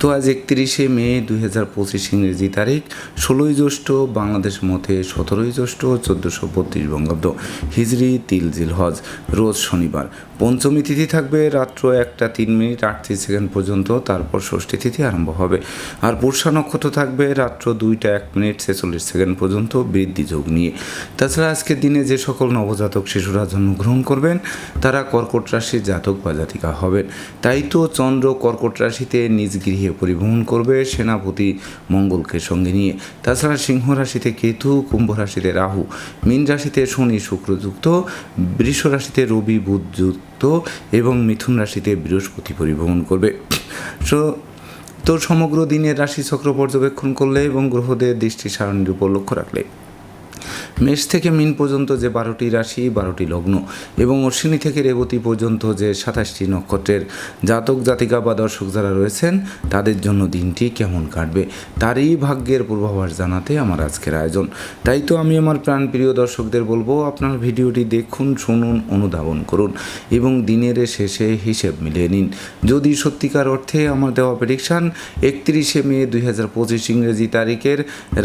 তো আজ একত্রিশে মে দুই হাজার পঁচিশ ইংরেজি তারিখ, ষোলোই জ্যৈষ্ঠ বাংলাদেশ মতে সতেরোই জ্যৈষ্ঠ চোদ্দোশো বত্রিশ বঙ্গাব্দ হিজড়ি তিলজিল হজ, রোজ শনিবার। পঞ্চমী তিথি থাকবে রাত্র একটা তিন মিনিট আটত্রিশ সেকেন্ড পর্যন্ত, তারপর ষষ্ঠী তিথি আরম্ভ হবে। আর পুরষা নক্ষত্র থাকবে রাত্র দুইটা এক মিনিট ছেচল্লিশ সেকেন্ড পর্যন্ত বৃদ্ধি যোগ নিয়ে। তাছাড়া আজকের দিনে যে সকল নবজাতক শিশুরা জন্মগ্রহণ করবেন, তারা কর্কট রাশির জাতক বা জাতিকা হবেন। তাই তো চন্দ্র কর্কট রাশিতে নিজ গৃহে পরিভ্রমণ করবে সেনাপতি মঙ্গলকে সঙ্গে নিয়ে। তাছাড়া সিংহ রাশিতে কেতু, কুম্ভ রাশিতে রাহু, মীন রাশিতে শনি শুক্রযুক্ত বৃষ রাশিতে রবি, বুধ যুক্ত এবং মিথুন রাশিতে বৃহস্পতি পরিভ্রমণ করবে। সো তো সমগ্র দিনের রাশিচক্র পর্যবেক্ষণ করলে এবং গ্রহদের দৃষ্টি সারণীর উপর লক্ষ্য রাখলে। মেষ থেকে মিন পর্যন্ত যে বারোটি রাশি, বারোটি লগ্ন এবং অশ্বিনী থেকে রেবতী পর্যন্ত যে সাতাশটি নক্ষত্রের জাতক, জাতিকা বা দর্শক যারা রয়েছেন, তাদের জন্য দিনটি কেমন কাটবে? তারই ভাগ্যের পূর্বাভাস জানাতে আমার আজকের আয়োজন। তাই তো আমি আমার প্রাণপ্রিয় দর্শকদের বলব, আপনার ভিডিওটি দেখুন, শুনুন, অনুধাবন করুন এবং দিনের শেষে হিসেব মিলিয়ে নিন। যদি সত্যিকার অর্থে আমার দেওয়া প্রেডিকশান একত্রিশে মে দুই হাজার পঁচিশ ইংরেজি তারিখের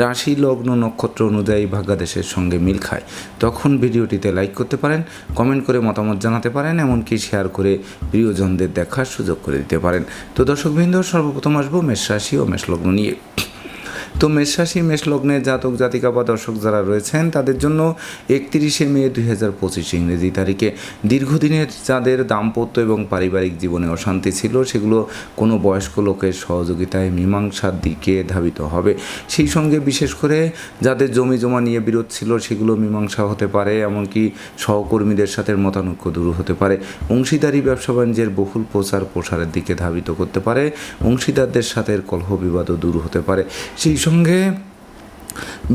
রাশি, লগ্ন, নক্ষত্র অনুযায়ী ভাগ্যাদেশের সঙ্গে মিল খায়। তখন ভিডিওটিতে লাইক করতে পারেন কমেন্ট করে মতামত জানাতে পারেন, এমনকি শেয়ার করে প্রিয়জনদের দেখার সুযোগ করে দিতে পারেন। তো দর্শকবৃন্দ, সর্বপ্রথম আসব মেষ রাশি ও মেষ লগ্ন নিয়ে। তো মেষরাশি মেষ লগ্নের জাতক, জাতিকা বা দর্শক যারা রয়েছেন, তাদের জন্য একত্রিশে মে দুই হাজার পঁচিশ ইংরেজি তারিখে দীর্ঘদিনের যাদের দাম্পত্য এবং পারিবারিক জীবনে অশান্তি ছিল, সেগুলো কোনো বয়স্ক লোকের সহযোগিতায় মীমাংসার দিকে ধাবিত হবে। সেই সঙ্গে বিশেষ করে যাদের জমি জমা নিয়ে বিরোধ ছিল, সেগুলো মীমাংসা হতে পারে, এমনকি সহকর্মীদের সাথে মতানৈক্য দূর হতে পারে। অংশীদারি, ব্যবসা বাণিজ্যের বহুল প্রচার প্রসারের দিকে ধাবিত করতে পারে। অংশীদারদের সাথে কলহ বিবাদও দূর হতে পারে। সেই সঙ্গে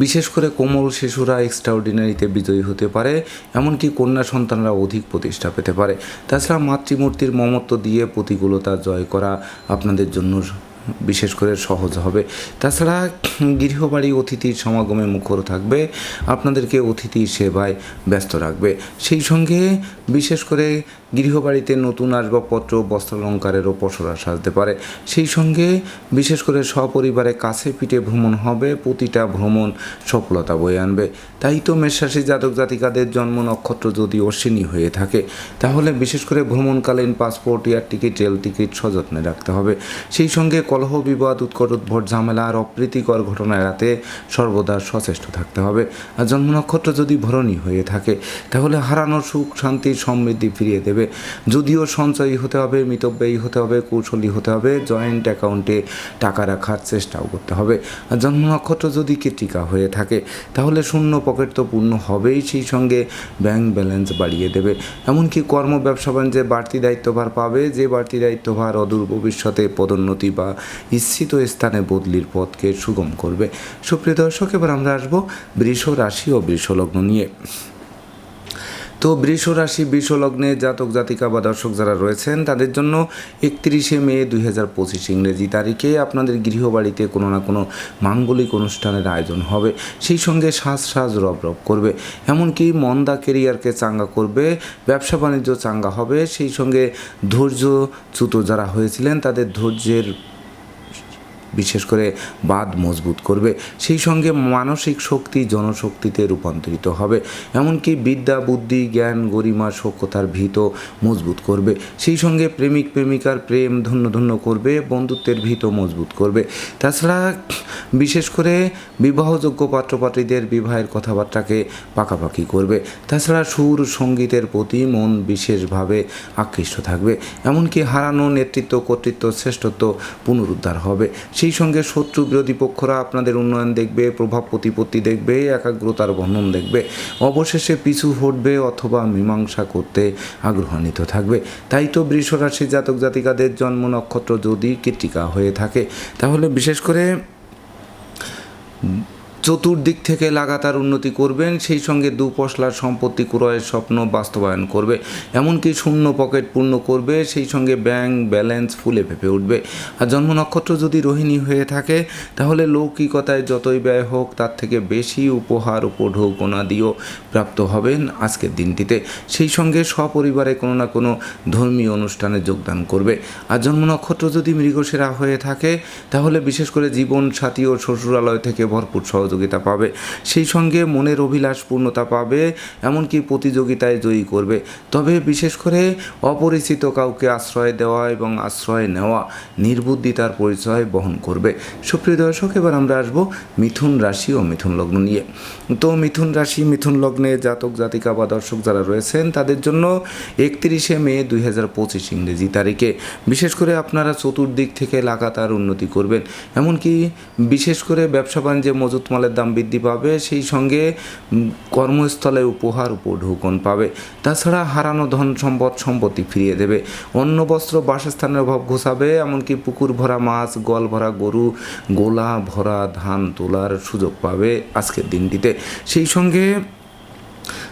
বিশেষ করে কোমল শিশুরা এক্সট্রাঅর্ডিনারিতে বিজয়ী হতে পারে, এমনকি কন্যা সন্তানরা অধিক প্রতিষ্ঠা পেতে পারে। তাছাড়া মাতৃমূর্তির মমত্ব দিয়ে প্রতিকূলতা জয় করা আপনাদের জন্য বিশেষ করে সহজ হবে। তাছাড়া গৃহবাড়ি অতিথির সমাগমে মুখর থাকবে, আপনাদেরকে অতিথি সেবায় ব্যস্ত রাখবে। সেই সঙ্গে বিশেষ করে গৃহবাড়িতে নতুন আসবাবপত্র, বস্ত্রালঙ্কারেরও পসরা সাজতে পারে। সেই সঙ্গে বিশেষ করে সপরিবারে কাছে পিঠে ভ্রমণ হবে, প্রতিটা ভ্রমণ সফলতা বয়ে আনবে। তাই তো মেষরাশি জাতক জাতিকাদের জন্ম নক্ষত্র যদি অশ্বিনী হয়ে থাকে, তাহলে বিশেষ করে ভ্রমণকালীন passport, air ticket, rail ticket সযত্নে রাখতে হবে। সেই সঙ্গে কলহ, বিবাদ উৎকট উদ্ভট ঝামেলা আর অপ্রীতিকর ঘটনা এড়াতে সর্বদা সচেষ্ট থাকতে হবে। আর জন্ম নক্ষত্র যদি ভরণী হয়ে থাকে, তাহলে হারানো সুখ, শান্তি, সমৃদ্ধি ফিরিয়ে দেবে। যদিও সঞ্চয়ী হতে হবে, মিতব্যয়ী হতে হবে, কৌশলী হতে হবে, জয়েন্ট অ্যাকাউন্টে টাকা রাখার চেষ্টাও করতে হবে। আর জন্ম নক্ষত্র যদি কৃতিকা হয়ে থাকে, তাহলে শূন্য পকেট তো পূর্ণ হবেই, সেই সঙ্গে ব্যাংক ব্যালেন্স বাড়িয়ে দেবে। এমনকি কর্ম, ব্যবসা, বাণিজ্যে বাড়তি দায়িত্বভার পাবে। যে বাড়তি দায়িত্বভার অদূর ভবিষ্যতে পদোন্নতি বা ইচ্ছিত স্থানে বদলির পথকে সুগম করবে। সুপ্রিয় দর্শক, এবার আমরা আসব বৃষ রাশি ও বৃষ লগ্ন নিয়ে। তো বৃষ রাশি, বৃষ লগ্নে জাতক, জাতিকা বা দর্শক যারা রয়েছেন, তাদের জন্য একত্রিশে মে দুই হাজার পঁচিশ ইংরেজি তারিখে আপনাদের গৃহবাড়িতে কোনো না কোনো মাঙ্গলিক অনুষ্ঠানের আয়োজন হবে। সেই সঙ্গে সাজ সাজ রব রব করবে। এমনকি মন্দা কেরিয়ারকে চাঙ্গা করবে, ব্যবসা বাণিজ্য চাঙ্গা হবে। সেই সঙ্গে ধৈর্যচ্যুত যারা হয়েছিলেন, তাদের ধৈর্যের বিশেষ করে বাদ মজবুত করবে, সেই সঙ্গে মানসিক শক্তি জনশক্তিতে রূপান্তরিত হবে। এমনকি বিদ্যা, বুদ্ধি, জ্ঞান, গরিমা সক্ষতার ভিত মজবুত করবে। সেই সঙ্গে প্রেমিক, প্রেমিকার প্রেম ধন্য ধন্য করবে, বন্ধুত্বের ভিত মজবুত করবে। তাছাড়া বিশেষ করে বিবাহযোগ্য পাত্রপাত্রীদের বিবাহের কথাবার্তাকে পাকাপাকি করবে। তাছাড়া সুর সঙ্গীতের প্রতি মন বিশেষভাবে আকৃষ্ট থাকবে। এমনকি হারানো নেতৃত্ব, কর্তৃত্ব, শ্রেষ্ঠত্ব পুনরুদ্ধার হবে। সেই সঙ্গে শত্রু বিরোধী পক্ষরা আপনাদের উন্নয়ন দেখবে, প্রভাব প্রতিপত্তি দেখবে, একাগ্রতার বন্ধন দেখবে। অবশেষে পিছু হটবে অথবা মীমাংসা করতে আগ্রহান্বিত থাকবে। তাই তো বৃষরাশি জাতক জাতিকাদের জন্ম নক্ষত্র যদি কৃতিকা হয়ে থাকে, তাহলে বিশেষ করে চতুর্দিক থেকে লাগাতার উন্নতি করবেন, সেই সঙ্গে দু দুপশলার সম্পত্তি ক্রয়ের স্বপ্ন বাস্তবায়ন করবে। এমনকি শূন্য পকেট পূর্ণ করবে, সেই সঙ্গে ব্যাংক ব্যালেন্স ফুলে ফেপে উঠবে। আর জন্ম নক্ষত্র যদি রোহিণী হয়ে থাকে, তাহলে লৌকিকতায় যতই ব্যয় হোক, তার থেকে বেশি উপহার উপঢৌকনা দিয়েও প্রাপ্ত হবেন আজকের দিনটিতে। সেই সঙ্গে সপরিবারে কোনো না কোনো ধর্মীয় অনুষ্ঠানে যোগদান করবে। আর জন্ম নক্ষত্র যদি মৃগসেরা হয়ে থাকে, তাহলে বিশেষ করে জীবন সাথী ও শ্বশুরালয় থেকে ভরপুর সহযোগিতা পাবে। সেই সঙ্গে মনের অভিলাষ পূর্ণতা পাবে, এমনকি প্রতিযোগিতায় জয়ী করবে। তবে বিশেষ করে অপরিচিত কাউকে আশ্রয় দেওয়া এবং আশ্রয় নেওয়া, নির্বুদ্ধিতার পরিচয় বহন করবে। সুপ্রিয় দর্শক, এবার আমরা আসব মিথুন রাশি ও মিথুন লগ্ন নিয়ে। তো মিথুন রাশি, মিথুন লগ্নে জাতক, জাতিকা বা দর্শক যারা রয়েছেন, তাদের জন্য একত্রিশে মে দুই হাজার পঁচিশ ইংরেজি তারিখে। বিশেষ করে আপনারা চতুর্দিক থেকে লাগাতার উন্নতি করবেন। এমনকি বিশেষ করে ব্যবসা বাণিজ্যে মজুত মালের দাম বৃদ্ধি পাবে, সেই সঙ্গে কর্মস্থলে উপহার উপঢৌকন পাবে। তাছাড়া হারানো ধন সম্পদ সম্পত্তি ফিরিয়ে দেবে। অন্য বস্ত্র, বাসস্থানের অভাব ঘোষাবে, এমনকি পুকুর ভরা মাছ, গল ভরা গরু, গোলা ভরা ধান তোলার সুযোগ পাবে আজকের দিনটিতে। সেই সঙ্গে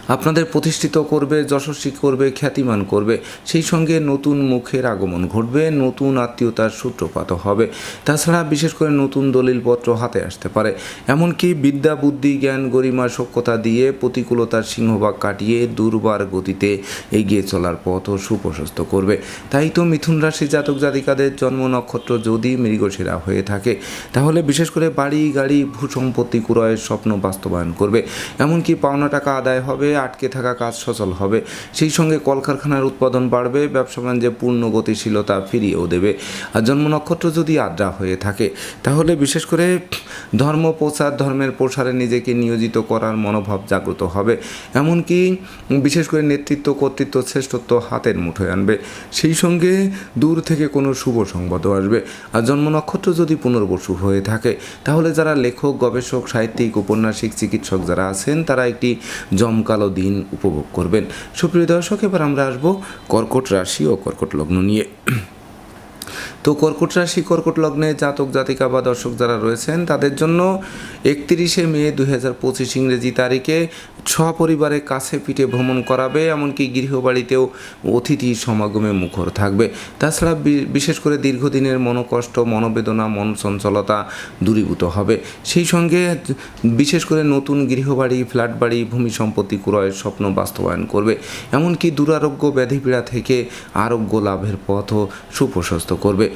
আপনাদের প্রতিষ্ঠিত করবে, যশস্বী করবে, খ্যাতিমান করবে। সেই সঙ্গে নতুন মুখের আগমন ঘটবে, নতুন আত্মীয়তার সূত্রপাত হবে। তাছাড়া বিশেষ করে নতুন দলিলপত্র হাতে আসতে পারে। এমনকি বিদ্যা, বুদ্ধি, জ্ঞান, গরিমা, সক্ষতা দিয়ে প্রতিকূলতার সিংহভাগ কাটিয়ে দুর্বার গতিতে এগিয়ে চলার পথও সুপ্রশস্ত করবে। তাই তো মিথুন রাশি জাতক জাতিকাদের জন্ম নক্ষত্র যদি মৃগশিরা হয়ে থাকে, তাহলে বিশেষ করে বাড়ি, গাড়ি, ভূসম্পত্তি ক্রয়ের স্বপ্ন বাস্তবায়ন করবে। এমনকি পাওনা টাকা আদায় হবে আটকে থাকা কাজ সচল হবে। সেই সঙ্গে কলকারখানার উৎপাদন বাড়বে, ব্যবসা বাণিজ্যে পূর্ণ গতিশীলতা ফিরিয়েও দেবে। আর জন্ম নক্ষত্র যদি আদ্রা হয়ে থাকে, তাহলে বিশেষ করে ধর্ম প্রচার ধর্মের প্রসারে নিজেকে নিয়োজিত করার মনোভাব জাগ্রত হবে। এমনকি বিশেষ করে নেতৃত্ব, কর্তৃত্ব, শ্রেষ্ঠত্ব হাতের মুঠোয় আনবে। সেই সঙ্গে দূর থেকে কোনো শুভ সংবাদও আসবে। আর জন্ম নক্ষত্র যদি পুনর্বসু হয়ে থাকে, তাহলে যারা লেখক, গবেষক, সাহিত্যিক, উপন্যাসিক, চিকিৎসক যারা আছেন, তারা একটি জমকালো দিন উপভোগ করবেন। সুপ্রিয় দর্শক এবার আমরা আসব কর্কট রাশি ও কর্কট লগ্ন নিয়ে। তো কর্কট রাশি, কর্কট লগ্নে জাতক, জাতিকা বা দর্শক যারা রয়েছেন, তাদের জন্য একত্রিশে মে দু হাজার পঁচিশ ইংরেজি তারিখে সপরিবারে কাছে পিঠে ভ্রমণ করাবে, এমনকি গৃহবাড়িতেও অতিথি সমাগমে মুখর থাকবে। তাছাড়া বিশেষ করে দীর্ঘদিনের মনোকষ্ট, মনোবেদনা, মন চঞ্চলতা দূরীভূত হবে। সেই সঙ্গে বিশেষ করে নতুন গৃহবাড়ি ফ্ল্যাট বাড়ি ভূমি সম্পত্তি ক্রয়ের স্বপ্ন বাস্তবায়ন করবে। এমনকি দুরারোগ্য ব্যাধিপীড়া থেকে আরোগ্য লাভের পথও সুপ্রশস্ত করবে।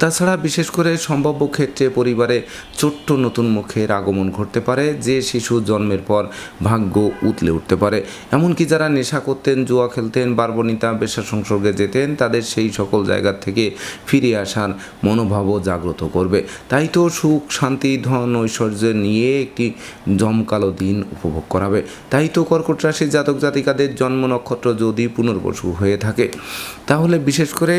তাছাড়া বিশেষ করে সম্ভাব্য ক্ষেত্রে পরিবারে ছোট্ট নতুন মুখের আগমন ঘটতে পারে, যে শিশু জন্মের পর ভাগ্য উতলে উঠতে পারে। এমনকি যারা নেশা করতেন, জুয়া খেলতেন, বারবনিতা, পেশা সংসর্গে যেতেন, তাদের সেই সকল জায়গা থেকে ফিরে আসার মনোভাবও জাগ্রত করবে। তাই তো সুখ, শান্তি, ধন, ঐশ্বর্য নিয়ে একটি জমকালো দিন উপভোগ করাবে। তাই তো কর্কট রাশির জাতক জাতিকাদের জন্ম নক্ষত্র যদি পুনর্বসু হয়ে থাকে। তাহলে বিশেষ করে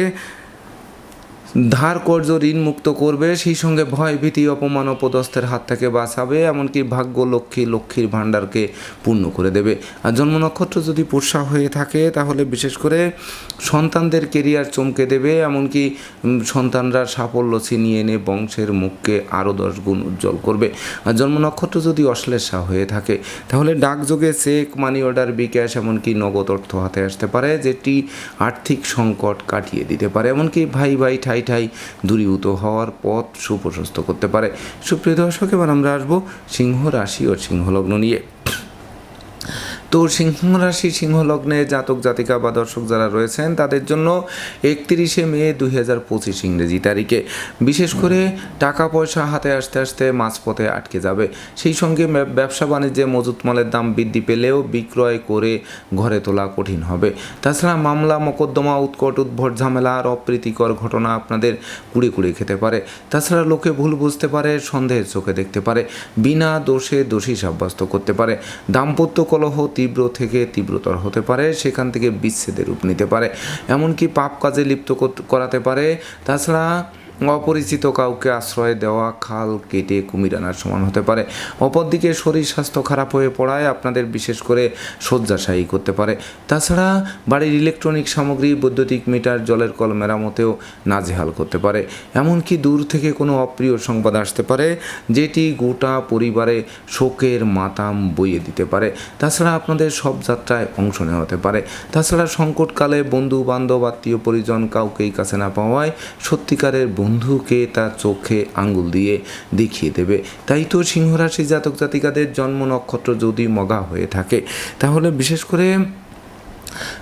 ধার কর্য ঋণ মুক্ত করবে, সেই সঙ্গে ভয় ভীতি অপমান অপদস্থের হাত থেকে বাঁচাবে, এমনকি ভাগ্য লক্ষ্মী লক্ষ্মীর ভাণ্ডারকে পূর্ণ করে দেবে। আর জন্ম নক্ষত্র যদি পোষা হয়ে থাকে, তাহলে বিশেষ করে সন্তানদের কেরিয়ার চমকে দেবে, এমনকি সন্তানরা সাফল্য ছিনিয়ে এনে বংশের মুখকে আরও দশ গুণ উজ্জ্বল করবে। আর জন্ম নক্ষত্র যদি অশ্লেষা হয়ে থাকে, তাহলে ডাকযোগে চেক মানি অর্ডার বিকাশ, এমনকি নগদ অর্থ হাতে আসতে পারে, যেটি আর্থিক সংকট কাটিয়ে দিতে পারে। এমনকি ভাই ভাই ঠাই ঠাই দূরীভূত হওয়ার পথ সুপ্রশস্ত করতে পারে। সুপ্রিয় দর্শক, এবার আমরা আসব সিংহ রাশি ও সিংহলগ্ন নিয়ে। তো সিংহ রাশি সিংহ লগ্নে জাতক জাতিকা বা দর্শক যারা রয়েছেন তাদের জন্য একত্রিশে মে দুই হাজার পঁচিশ ইংরেজি তারিখে। বিশেষ করে টাকা পয়সা হাতে আসতে আসতে মাঝপথে আটকে যাবে। সেই সঙ্গে ব্যবসা বাণিজ্যে মজুত মালের দাম বৃদ্ধি পেলেও বিক্রয় করে ঘরে তোলা কঠিন হবে। তাছাড়া মামলা মোকদ্দমা উৎকট উদ্ভট ঝামেলা আর অপ্রীতিকর ঘটনা আপনাদের কুড়ে কুড়ে খেতে পারে। তাছাড়া লোকে ভুল বুঝতে পারে সন্দেহের চোখে দেখতে পারে বিনা দোষে দোষী সাব্যস্ত করতে পারে। দাম্পত্য কলহ তীব্র থেকে তীব্রতর হতে পারে, সেখান থেকে বিচ্ছেদের রূপ নিতে পারে। এমনকি পাপ কাজে লিপ্ত করাতে পারে। তাছাড়া অপরিচিত কাউকে আশ্রয় দেওয়া, খাল কেটে কুমির আনার সমান হতে পারে। অপরদিকে শরীর স্বাস্থ্য খারাপ হয়ে পড়ায় আপনাদের বিশেষ করে শয্যাশায়ী করতে পারে। তাছাড়া বাড়ির ইলেকট্রনিক সামগ্রী, বৈদ্যুতিক মিটার, জলের কল মেরামতেও নাজেহাল করতে পারে। এমনকি দূর থেকে কোনো অপ্রিয় সংবাদ আসতে পারে, যেটি গোটা পরিবারে শোকের মাতাম বইয়ে দিতে পারে। তাছাড়া আপনাদের সব যাত্রায় অংশ নেওয়া হতে পারে। তাছাড়া সংকটকালে বন্ধু বান্ধব আত্মীয় পরিজন কাউকেই কাছে না পাওয়ায় সত্যিকারের বন্ধুকে তার চোখে আঙ্গুল দিয়ে দেখিয়ে দেবে। তাই তো সিংহরাশি জাতক জাতিকাদের জন্ম নক্ষত্র যদি মগা হয়ে থাকে, তাহলে বিশেষ করে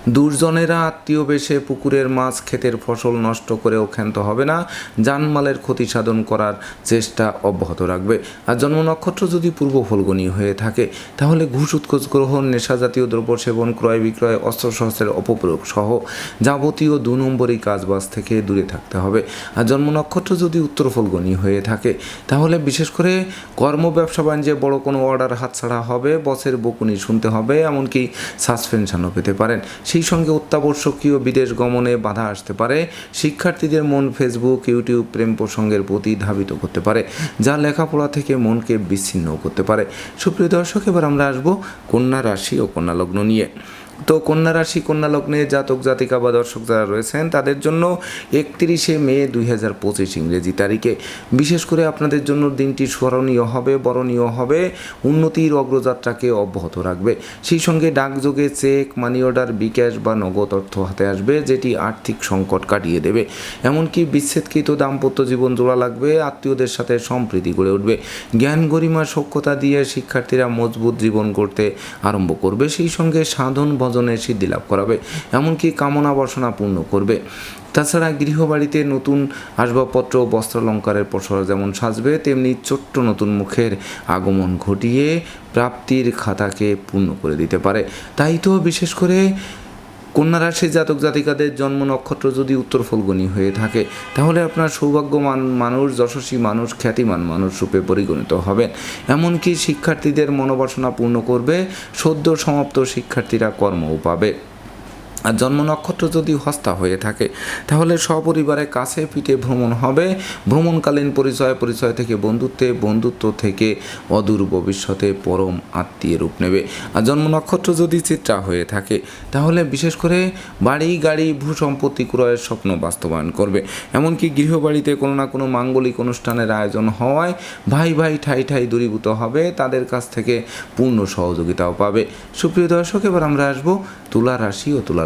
দুর্জনেরা আত্মীয় বেশে পুকুরের মাছ ক্ষেতের ফসল নষ্ট করেও ক্ষান্ত হবে না। জানমালের ক্ষতি সাধন করার চেষ্টা অব্যাহত রাখবে। আর জন্ম নক্ষত্র যদি পূর্ব ফলগণী হয়ে থাকে, তাহলে ঘুষ, উৎকোচ গ্রহণ, নেশা জাতীয় দ্রব্য সেবন, ক্রয় বিক্রয় অস্ত্রশস্ত্রের অপপ্রয়োগ সহ যাবতীয় দু নম্বরই কাজবাজ থেকে দূরে থাকতে হবে। আর জন্ম নক্ষত্র যদি উত্তর ফলগণী হয়ে থাকে, তাহলে বিশেষ করে কর্ম, ব্যবসা, বাণিজ্যে বড় কোনো অর্ডার হাতছাড়া হবে বসের বকুনি শুনতে হবে, এমনকি সাসপেনশনও পেতে পারেন। সেই সঙ্গে অত্যাবশ্যকীয় বিদেশ গমনে বাধা আসতে পারে। শিক্ষার্থীদের মন ফেসবুক ইউটিউব প্রেম প্রসঙ্গের প্রতি ধাবিত করতে পারে, যা লেখাপড়া থেকে মনকে বিচ্ছিন্ন করতে পারে। সুপ্রিয় দর্শক, এবার আমরা আসব কন্যা রাশি ও কন্যা লগ্ন নিয়ে। তো কন্যা রাশি, কন্যা লগ্নে জাতক, জাতিকা বা দর্শক যারা রয়েছেন, তাদের জন্য একত্রিশে মে দুই হাজার পঁচিশ ইংরেজি তারিখে। বিশেষ করে আপনাদের জন্য দিনটি স্মরণীয় হবে, বরণীয় হবে, উন্নতির অগ্রযাত্রাকে অব্যাহত রাখবে। সেই সঙ্গে ডাকযোগে চেক, মানি অর্ডার, বিকাশ বা নগদ অর্থ হাতে আসবে, যেটি আর্থিক সংকট কাটিয়ে দেবে। এমনকি বিচ্ছেদকৃত দাম্পত্য জীবন জোড়া লাগবে, আত্মীয়দের সাথে সম্প্রীতি গড়ে উঠবে। জ্ঞান গরিমা সক্ষতা দিয়ে শিক্ষার্থীরা মজবুত জীবন করতে আরম্ভ করবে। সেই সঙ্গে সাধন ভজনে সিদ্ধি লাভ করাবে, এমনকি কামনা বাসনা পূর্ণ করবে। তাছাড়া গৃহবাড়িতে নতুন আসবাবপত্র, বস্ত্রালঙ্কারের পসরা যেমন সাজবে, তেমনি ছোট্ট নতুন মুখের আগমন ঘটিয়ে প্রাপ্তির খাতাকে পূর্ণ করে দিতে পারে। তাই তো বিশেষ করে কন্যা রাশির জাতক জাতিকাদের জন্ম নক্ষত্র যদি উত্তর ফলগুনি হয়ে থাকে, তাহলে আপনার সৌভাগ্যমান মানুষ, যশস্বী মানুষ, খ্যাতিমান মানুষ রূপে পরিগণিত হবেন। এমনকি শিক্ষার্থীদের মনোবাসনা পূর্ণ করবে, সদ্য সমাপ্ত শিক্ষার্থীরা কর্মও পাবে। আর জন্ম নক্ষত্র যদি হস্তা হয়ে থাকে, তাহলে সপরিবারে কাছে পিঠে ভ্রমণ হবে। ভ্রমণকালীন পরিচয় পরিচয় থেকে বন্ধুত্বে, বন্ধুত্ব থেকে অদূর ভবিষ্যতে পরম আত্মীয় রূপ নেবে। আর জন্ম নক্ষত্র যদি চিত্রা হয়ে থাকে, তাহলে বিশেষ করে বাড়ি, গাড়ি ভূ সম্পত্তি ক্রয়ের স্বপ্ন বাস্তবায়ন করবে। এমনকি গৃহবাড়িতে কোনো না কোনো মাঙ্গলিক অনুষ্ঠানের আয়োজন হওয়ায় ভাই ভাই, ঠাই ঠাই দূরীভূত হবে, তাদের কাছ থেকে পূর্ণ সহযোগিতাও পাবে। সুপ্রিয় দর্শক, এবার আমরা আসব তুলা রাশি ও তুলা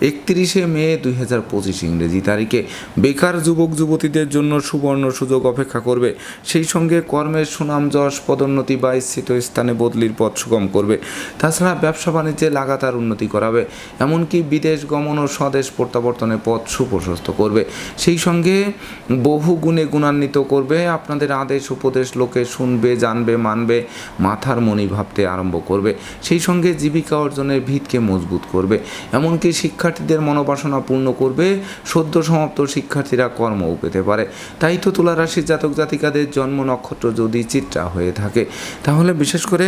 একত্রিশে মে দুই হাজার পঁচিশ ইংরেজি তারিখে বেকার যুবক যুবতীদের জন্য সুবর্ণ সুযোগ অপেক্ষা করবে। সেই সঙ্গে কর্মের সুনাম যশ পদোন্নতি বা স্থিত স্থানে বদলির পথ সুগম করবে। তাছাড়া ব্যবসা বাণিজ্যে লাগাতার উন্নতি করাবে। এমনকি বিদেশ গমন ও স্বদেশ প্রত্যাবর্তনের পথ সুপ্রশস্ত করবে। সেই সঙ্গে বহু গুণে গুণান্বিত করবে। আপনাদের আদেশ, উপদেশ লোকে শুনবে, জানবে, মানবে, মাথার মনি ভাবতে আরম্ভ করবে। সেই সঙ্গে জীবিকা অর্জনের ভিতকে মজবুত করবে। এমনকি শিক্ষার্থীদের মনোবাসনা পূর্ণ করবে, সদ্য সমাপ্ত শিক্ষার্থীরা কর্মও পেতে পারে। তাই তো তুলা রাশির জাতক জাতিকাদের জন্ম নক্ষত্র যদি চিত্রা হয়ে থাকে, তাহলে বিশেষ করে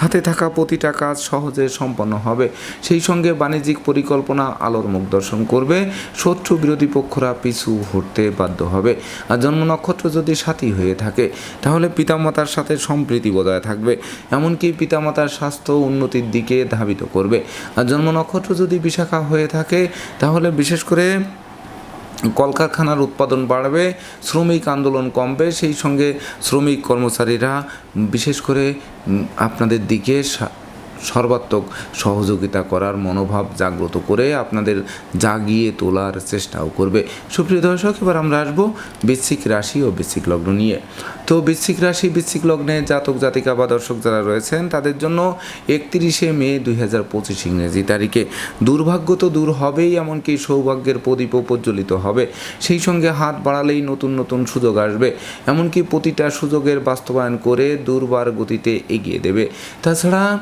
হাতে থাকা প্রতিটা কাজ সহজে সম্পন্ন হবে। সেই সঙ্গে বাণিজ্যিক পরিকল্পনা, আলোর মুখ দর্শন করবে, শত্রু বিরোধী পক্ষরা পিছু হটতে বাধ্য হবে। আর জন্ম নক্ষত্র যদি সাথী হয়ে থাকে, তাহলে পিতামাতার সাথে সম্প্রীতি বজায় থাকবে, এমনকি পিতামাতার স্বাস্থ্য উন্নতির দিকে ধাবিত করবে। আর জন্ম নক্ষত্র যদি বিশাখা হয়ে থাকে তাহলে বিশেষ করে কলকারখানার উৎপাদন বাড়বে, শ্রমিক আন্দোলন কমবে, সেই সঙ্গে শ্রমিক কর্মচারীরা, বিশেষ করে আপনাদের দিকে সর্বাত্মক সহযোগিতা করার মনোভাব জাগ্রত করে আপনাদের জাগিয়ে তোলার চেষ্টাও করবে। সুপ্রিয় দর্শক, এবার আমরা আসব বৃশ্চিক রাশি ও বৃশ্চিক লগ্ন নিয়ে। তো বৃশ্চিক রাশি, বৃশ্চিক লগ্নে জাতক, জাতিকা বা দর্শক যারা রয়েছেন, তাদের জন্য একত্রিশে মে দুই হাজার পঁচিশ ইংরেজি তারিখে। দুর্ভাগ্য তো দূর হবেই, এমনকি সৌভাগ্যের প্রদীপও প্রজ্বলিত হবে। সেই সঙ্গে হাত বাড়ালেই নতুন নতুন সুযোগ আসবে। এমনকি প্রতিটা সুযোগের বাস্তবায়ন করে দুর্বার গতিতে এগিয়ে দেবে। তাছাড়া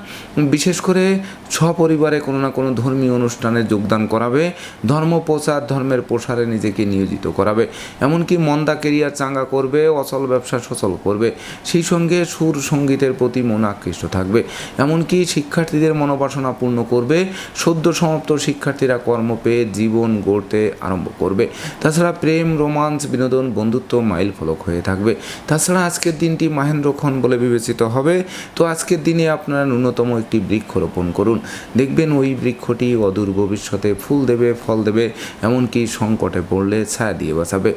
বিশেষ করে সপরিবারে কোনো না কোনো ধর্মীয় অনুষ্ঠানে যোগদান করাবে, ধর্ম প্রচার, ধর্মের প্রসারে নিজেকে নিয়োজিত করাবে। এমনকি মন্দা কেরিয়ার চাঙ্গা করবে, অচল ব্যবসা সচল করবে। সেই সঙ্গে সুর সঙ্গীতের প্রতি মন আকৃষ্ট থাকবে। এমনকি শিক্ষার্থীদের মনোবাসনা পূর্ণ করবে, সদ্য সমাপ্ত শিক্ষার্থীরা কর্ম পেয়ে জীবন গড়তে আরম্ভ করবে। তাছাড়া প্রেম রোমান্স বিনোদন, বন্ধুত্ব মাইল ফলক হয়ে থাকবে। তাছাড়া আজকের দিনটি মাহেন্দ্রক্ষণ বলে বিবেচিত হবে। তো আজকের দিনে আপনারা ন্যূনতম একটি বৃক্ষ রোপণ করুন। দেখবেন ওই বৃক্ষটি অদূর ভবিষ্যতে ফুল দেবে, ফল দেবে, এমনকি সংকটে পড়লে ছায়া দিয়ে বাঁচাবে।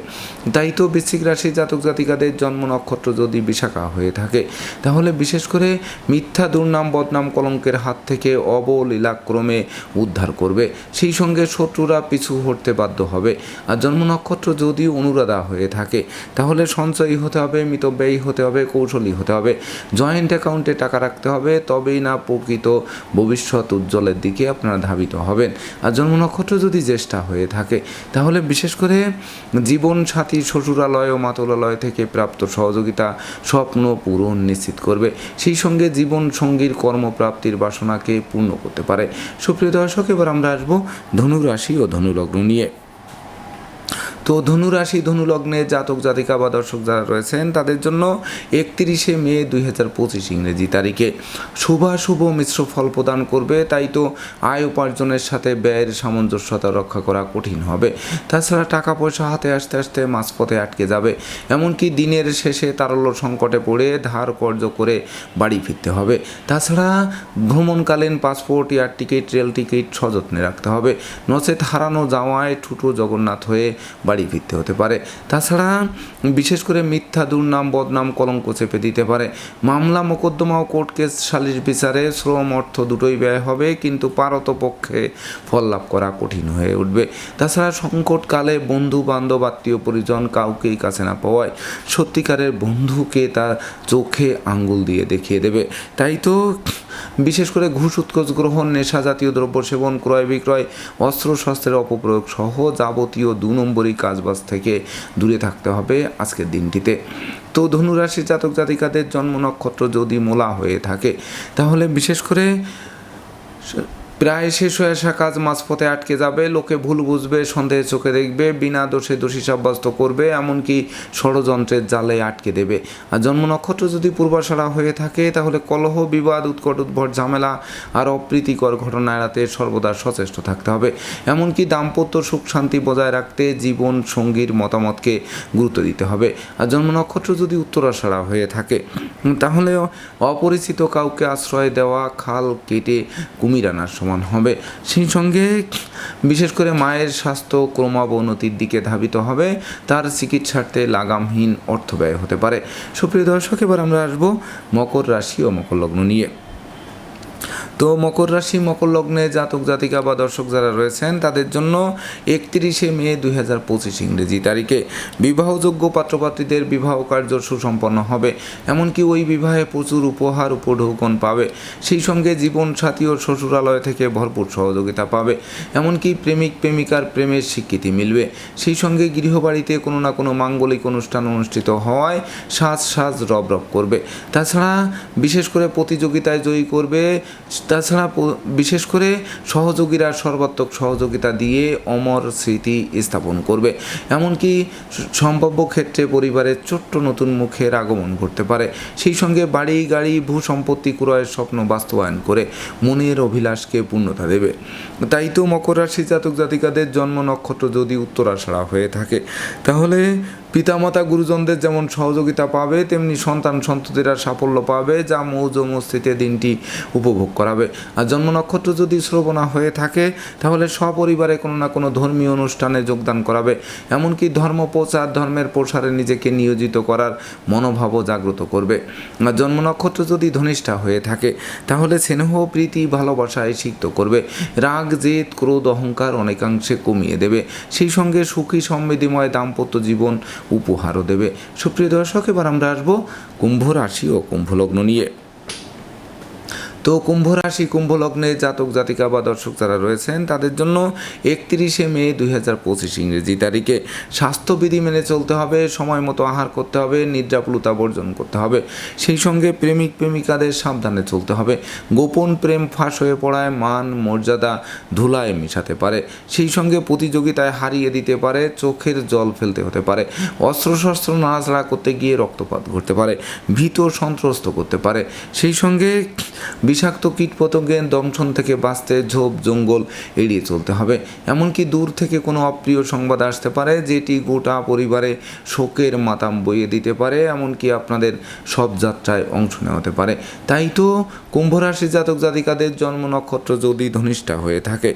তাই তো বৃশ্চিক রাশি জাতক জাতিকাদের জন্ম নক্ষত্র যদি বিশাখা হয়ে থাকে, তাহলে বিশেষ করে মিথ্যা দুর্নাম, বদনাম কলঙ্কের হাত থেকে অবলীলাক্রমে উদ্ধার করবে। সেই সঙ্গে শত্রুরা পিছু হটতে বাধ্য হবে। আর জন্ম নক্ষত্র যদি অনুরাধা হয়ে থাকে, তাহলে সঞ্চয়ী হতে হবে, মিতব্যয়ী হতে হবে, কৌশলী হতে হবে। জয়েন্ট অ্যাকাউন্টে টাকা রাখতে হবে, তবেই না প্রকৃত ভবিষ্যৎ উজ্জ্বলের দিকে আপনারা ধাবিত হবেন। আর জন্ম নক্ষত্র যদি জ্যেষ্ঠা হয়ে থাকে, তাহলে বিশেষ করে জীবন সাথী, শ্বশুরালয় ও মাতুলালয় থেকে প্রাপ্ত সহযোগিতা স্বপ্ন পূরণ নিশ্চিত করবে। সেই সঙ্গে জীবন সঙ্গীর কর্মপ্রাপ্তির বাসনাকে পূর্ণ করতে পারে। সুপ্রিয় দর্শক, এবার আমরা আসব ধনুরাশি ও ধনুলগ্ন নিয়ে। তো ধনুরাশি, ধনুলগ্নে জাতক, জাতিকা বা দর্শক যারা রয়েছেন, তাদের জন্য একত্রিশে মে দুই হাজার পঁচিশ ইংরেজি তারিখে শুভাশুভ মিশ্র ফল প্রদান করবে। তাই তো আয় উপার্জনের সাথে ব্যয়ের সামঞ্জস্যতা রক্ষা করা কঠিন হবে। তাছাড়া টাকা পয়সা হাতে আসতে আসতে মাঝপথে আটকে যাবে। এমনকি দিনের শেষে তারল্য সংকটে পড়ে ধার কর্য করে বাড়ি ফিরতে হবে। তাছাড়া ভ্রমণকালীন passport, air ticket, rail ticket সযত্নে রাখতে হবে। নচেত হারানো যাওয়ায় ঠুটো জগন্নাথ হয়ে বাড়ি ফিরতে হতে পারে। তাছাড়া বিশেষ করে মিথ্যা, দুর্নাম, বদনাম, কলঙ্ক চেপে দিতে পারে। মামলা, মোকদ্দমা ও কোর্ট কেস, সালিশ বিচারে শ্রম, অর্থ দুটোই ব্যয় হবে, কিন্তু পারত পক্ষে ফল লাভ করা কঠিন হয়ে উঠবে। তাছাড়া সংকটকালে বন্ধু বান্ধব আত্মীয় পরিজন কাউকেই কাছে না পাওয়ায় সত্যিকারের বন্ধুকে তার চোখে আঙ্গুল দিয়ে দেখিয়ে দেবে। তাই তো বিশেষ করে ঘুষ, উৎকোচ গ্রহণ, নেশা জাতীয় দ্রব্য সেবন, ক্রয় বিক্রয়, অস্ত্র, শস্ত্রের অপপ্রয়োগ সহ যাবতীয় দু নম্বরই কাজবাজ থেকে দূরে থাকতে হবে আজকের দিনটিতে। তো ধনুরাশি জাতক জাতিকাদের জন্ম নক্ষত্র যদি মোলা হয়ে থাকে, তাহলে বিশেষ করে প্রায় শেষ হয়ে আসা কাজ মাঝপথে আটকে যাবে। লোকে ভুল বুঝবে, সন্দেহে চোখে দেখবে, বিনা দোষে দোষী সাব্যস্ত করবে, এমনকি ষড়যন্ত্রের জালে আটকে দেবে। আর জন্ম নক্ষত্র যদি পূর্বাশারা হয়ে থাকে, তাহলে কলহ, বিবাদ, উৎকট, উদ্ভট, ঝামেলা আর অপ্রীতিকর ঘটনা এড়াতে সর্বদা সচেষ্ট থাকতে হবে। এমনকি দাম্পত্য সুখ শান্তি বজায় রাখতে জীবন সঙ্গীর মতামতকে গুরুত্ব দিতে হবে। আর জন্ম নক্ষত্র যদি উত্তরাশারা হয়ে থাকে তাহলে অপরিচিত কাউকে আশ্রয় দেওয়া, খাল কেটে কুমির আনার সমান হবে। সেই সঙ্গে বিশেষ করে মায়ের স্বাস্থ্য ক্রমাবনতির দিকে ধাবিত হবে। তার চিকিৎসার্থে লাগামহীন অর্থ ব্যয় হতে পারে। সুপ্রিয় দর্শক, এবার আমরা আসব মকর রাশি ও মকর লগ্ন নিয়ে। তো মকর রাশি, মকর লগ্নে জাতক, জাতিকা বা দর্শক যারা রয়েছেন, তাদের জন্য একত্রিশে মে দুই হাজার পঁচিশ ইংরেজি তারিখে বিবাহযোগ্য পাত্রপাত্রীদের বিবাহ কার্য সুসম্পন্ন হবে। এমনকি ওই বিবাহে প্রচুর উপহার, উপঢৌকন পাবে। সেই সঙ্গে জীবন সাথী ও শ্বশুরালয় থেকে ভরপুর সহযোগিতা পাবে। এমনকি প্রেমিক, প্রেমিকার প্রেমের স্বীকৃতি মিলবে। সেই সঙ্গে গৃহবাড়িতে কোনো না কোনো মাঙ্গলিক অনুষ্ঠান অনুষ্ঠিত হওয়ায় সাজ সাজ রব রব করবে। তাছাড়া বিশেষ করে প্রতিযোগিতায় জয়ী করবে তাছাড়া বিশেষ করে সহযোগীরা সর্বাত্মক সহযোগিতা দিয়ে অমর স্মৃতি স্থাপন করবে। এমনকি সম্ভাব্য ক্ষেত্রে পরিবারের ছোট্ট নতুন মুখের আগমন ঘটতে পারে। সেই সঙ্গে বাড়ি, গাড়ি, ভূ সম্পত্তি ক্রয়ের স্বপ্ন বাস্তবায়ন করে মনের অভিলাষকে পূর্ণতা দেবে। তাই তো মকর রাশি জাতক জাতিকাদের জন্ম নক্ষত্র যদি উত্তরাষাড়া হয়ে থাকে, তাহলে পিতামাতা গুরুজনদের যেমন সহযোগিতা পাবে, তেমনি সন্তান সন্ততিরা সাফল্য পাবে, যা মৌজ মস্তিতে দিনটি উপভোগ করাবে। আর জন্ম নক্ষত্র যদি শ্রবণা হয়ে থাকে, তাহলে সপরিবারে কোনো না কোনো ধর্মীয় অনুষ্ঠানে যোগদান করাবে। এমনকি ধর্ম প্রচার, ধর্মের প্রসারে নিজেকে নিয়োজিত করার মনোভাবও জাগ্রত করবে। আর জন্ম নক্ষত্র যদি ধনিষ্ঠা হয়ে থাকে, তাহলে স্নেহ, প্রীতি ভালোবাসায় সিক্ত করবে। রাগ, জেদ, ক্রোধ, অহংকার অনেকাংশে কমিয়ে দেবে। সেই সঙ্গে সুখী, সমৃদ্ধিময় দাম্পত্য জীবন উপহারও দেবে। সুপ্রিয় দর্শক এবার আমরা আসব কুম্ভ রাশি ও কুম্ভ লগ্ন নিয়ে। তো কুম্ভ রাশি কুম্ভ লগ্নে জাতক, জাতিকা বা দর্শক যারা রয়েছেন, তাদের জন্য একত্রিশে মে দুই হাজার পঁচিশ ইংরেজি তারিখে স্বাস্থ্যবিধি মেনে চলতে হবে, সময় মতো আহার করতে হবে, নিদ্রাপ্লুতা বর্জন করতে হবে। সেই সঙ্গে প্রেমিক, প্রেমিকাদের সাবধানে চলতে হবে। গোপন প্রেম ফাঁস হয়ে পড়ায় মান, মর্যাদা ধুলায় মেশাতে পারে। সেই সঙ্গে প্রতিযোগিতায় হারিয়ে দিতে পারে, চোখের জল ফেলতে হতে পারে। অস্ত্রশস্ত্র নাড়াচাড়া করতে গিয়ে রক্তপাত ঘটতে পারে। ভীত সন্ত্রস্ত করতে পারে। সেই সঙ্গে বিষাক্ত কীটপতঙ্গের দংশন থেকে বাঁচতে ঝোপ, জঙ্গল এড়িয়ে চলতে হবে। এমনকি দূর থেকে কোনো অপ্রিয় সংবাদ আসতে পারে, যেটি গোটা পরিবারে শোকের মাতাম বইয়ে দিতে পারে, এমনকি আপনাদের সব যাত্রায় অংশ নেওয়া হতে পারে। তাই তো কুম্ভরাশি জাতক জাতিকাদের জন্ম নক্ষত্র যদি ধনিষ্ঠা হয়ে থাকে।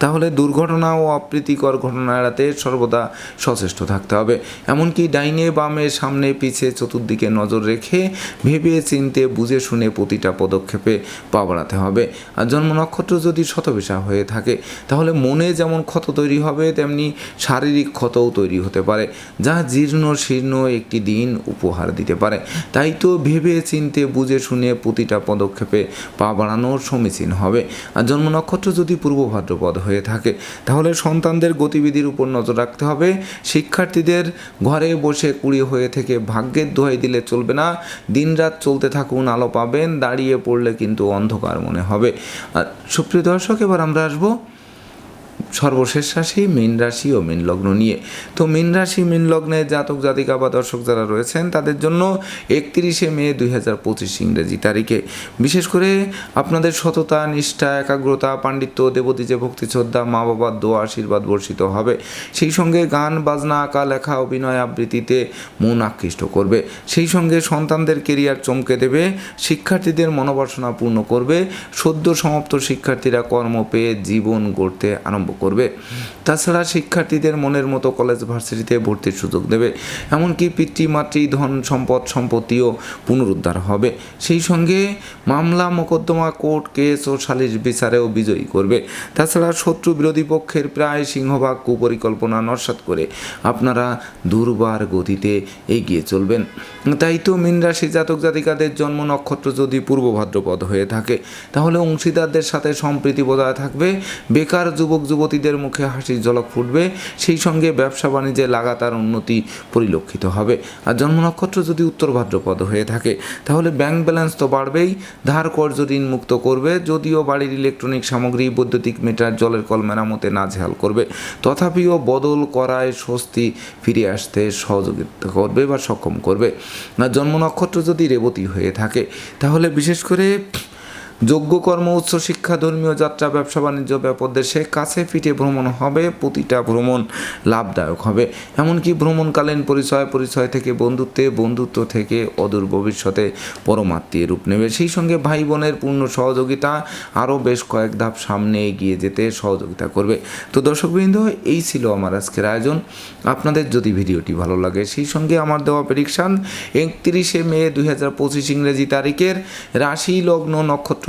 তাহলে দুর্ঘটনা ও অপ্রীতিকর ঘটনা এড়াতে সর্বদা সচেষ্ট থাকতে হবে। এমনকি ডাইনে বামে সামনে পিছে চতুর্দিকে নজর রেখে ভেবে চিনতে বুঝে শুনে প্রতিটা পদক্ষেপে পা বাড়াতে হবে। আর জন্ম নক্ষত্র যদি শতবিশা হয়ে থাকে, তাহলে মনে যেমন ক্ষত তৈরি হবে, তেমনি শারীরিক ক্ষতও তৈরি হতে পারে, যা জীর্ণ শীর্ণ একটি দিন উপহার দিতে পারে। তাই তো ভেবে চিনতে বুঝে শুনে প্রতিটা পদক্ষেপে পা বাড়ানোর সমীচীন হবে। আর জন্ম নক্ষত্র যদি পূর্ব ভাদ্রপদ হয়ে থাকে। তাহলে সন্তানদের গতিবিধির উপর নজর রাখতে হবে। শিক্ষার্থীদের ঘরে বসে কুড়ি হয়ে থেকে ভাগ্যের দোহাই দিলে চলবে না। দিনরাত চলতে থাকুন, আলো পাবেন, দাঁড়িয়ে পড়লে কিন্তু অন্ধকার মনে হবে। আর সুপ্রিয় দর্শক, এবার আমরা আসব সর্বশেষ রাশি মীন রাশি ও মীন লগ্ন নিয়ে। তো মীন রাশি, মীন লগ্নে জাতক, জাতিকা বা দর্শক যারা রয়েছেন, তাদের জন্য একত্রিশে মে দুই হাজার পঁচিশ ইংরেজি তারিখে। বিশেষ করে আপনাদের সততা, নিষ্ঠা, একাগ্রতা, পাণ্ডিত্য, দেবতী যে ভক্তি শ্রদ্ধা, মা বাবার দোয়া, আশীর্বাদ বর্ষিত হবে। সেই সঙ্গে গান, বাজনা, আঁকা, লেখা, অভিনয় আবৃত্তিতে মন আকৃষ্ট করবে। সেই সঙ্গে সন্তানদের কেরিয়ার চমকে দেবে, শিক্ষার্থীদের মনোবাসনা পূর্ণ করবে, সদ্য সমাপ্ত শিক্ষার্থীরা কর্ম পেয়ে জীবন গড়তে আরম্ভ করবে। তাছাড়া শিক্ষার্থীদের মনের মতো কলেজ ভার্সিটিতে ভর্তির সুযোগ দেবে। এমনকি পিতৃমাতৃ ধন সম্পদ, সম্পত্তিও পুনরুদ্ধার হবে। সেই সঙ্গে মামলা, মোকদ্দমা, কোর্ট কেস ও সালিশ বিচারেও বিজয়ী করবে। তাছাড়া শত্রু বিরোধী পক্ষের প্রায় সিংহভাগ কুপরিকল্পনা নস্বাত করে আপনারা দুর্বার গতিতে এগিয়ে চলবেন। তাই তো মীন রাশি জাতক জাতিকাদের জন্ম নক্ষত্র যদি পূর্ব ভাদ্রপদ হয়ে থাকে, তাহলে অংশীদারদের সাথে সম্প্রীতি বজায় থাকবে, বেকার যুবক যুবতীদের মুখে হাসির ঝলক ফুটবে, সেই সঙ্গে ব্যবসা বাণিজ্যে লাগাতার উন্নতি পরিলক্ষিত হবে। আর জন্ম নক্ষত্র যদি উত্তর ভাদ্রপদ হয়ে থাকে, তাহলে ব্যাংক ব্যালেন্স তো বাড়বেই, ধার কর্জ ঋণ মুক্ত করবে, যদিও বাড়ির ইলেকট্রনিক সামগ্রী, বৈদ্যুতিক মিটার জলের কল মেরামতে না নাজেহাল করবে, তথাপিও বদল করায় স্বস্তি ফিরে আসতে সহযোগিতা করবে বা সক্ষম করবে। আর জন্ম নক্ষত্র যদি রেবতী হয়ে থাকে তাহলে বিশেষ করে যোগ্য কর্ম, উচ্চ শিক্ষা, ধর্মীয় যাত্রা, ব্যবসা বাণিজ্য ব্যাপক দেশে কাছে পিঠে ভ্রমণ হবে, প্রতিটা ভ্রমণ লাভদায়ক হবে। এমনকি ভ্রমণকালীন পরিচয় পরিচয় থেকে বন্ধুত্বে, বন্ধুত্ব থেকে অদূর ভবিষ্যতে পরমাত্মীয় রূপ নেবে। সেই সঙ্গে ভাই বোনের পূর্ণ সহযোগিতা আরও বেশ কয়েক ধাপ সামনে এগিয়ে যেতে সহযোগিতা করবে। তো দর্শকবৃন্দ, এই ছিল আমার আজকের আয়োজন। আপনাদের যদি ভিডিওটি ভালো লাগে, সেই সঙ্গে আমার দেওয়া প্রেডিকশান একত্রিশে মে দুই হাজার পঁচিশ ইংরেজি তারিখের রাশি লগ্ন নক্ষত্র